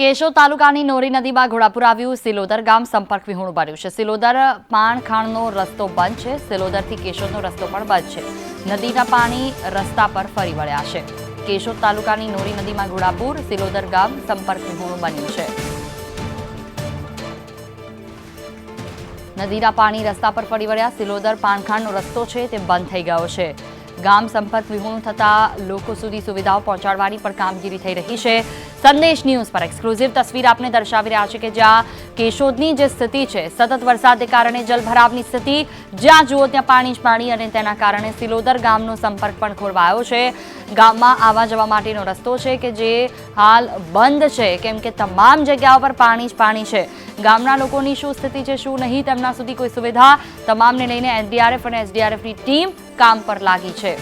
કેશોદ તાલુકાની નોરી નદીમાં ઘોડાપુર આવ્યું. સિલોદર ગામ સંપર્ક વિહોણું બન્યું છે. સિલોદર પાણખાણનો રસ્તો બંધ છે. સિલોદરથી કેશોદનો રસ્તો પણ બંધ છે. નદીના પાણી રસ્તા પર ફરી વળ્યા છે. કેશોદ તાલુકાની નોરી નદીમાં ઘોડાપુર, સિલોદર ગામ સંપર્ક વિહોણું બન્યું છે. નદીના પાણી રસ્તા પર ફરી વળ્યા. સિલોદર પાણખાણનો રસ્તો છે તે બંધ થઈ ગયો છે. ગામ સંપર્ક વિહોણું થતા લોકો સુધી સુવિધાઓ પહોંચાડવાની પણ કામગીરી થઈ રહી છે. સંદેશ ન્યૂઝ પર એક્સક્લુઝિવ તસવીર આપને દર્શાવી રહ્યા છે કે જ્યાં કેશોદની જે સ્થિતિ છે, સતત વરસાદને કારણે જલભરાવની સ્થિતિ, જ્યાં જુઓ ત્યાં પાણી જ પાણી અને તેના કારણે સિલોદર ગામનો સંપર્ક પણ ખોરવાયો છે. ગામમાં આવવા જવા માટેનો રસ્તો છે કે જે હાલ બંધ છે, કેમ કે તમામ જગ્યાઓ પર પાણી જ પાણી છે. ગામના લોકોની શું સ્થિતિ છે, શું નહીં, તેમના સુધી કોઈ સુવિધા તમામને લઈને એનડીઆરએફ અને એસડીઆરએફની ટીમ કામ પર લાગી છે.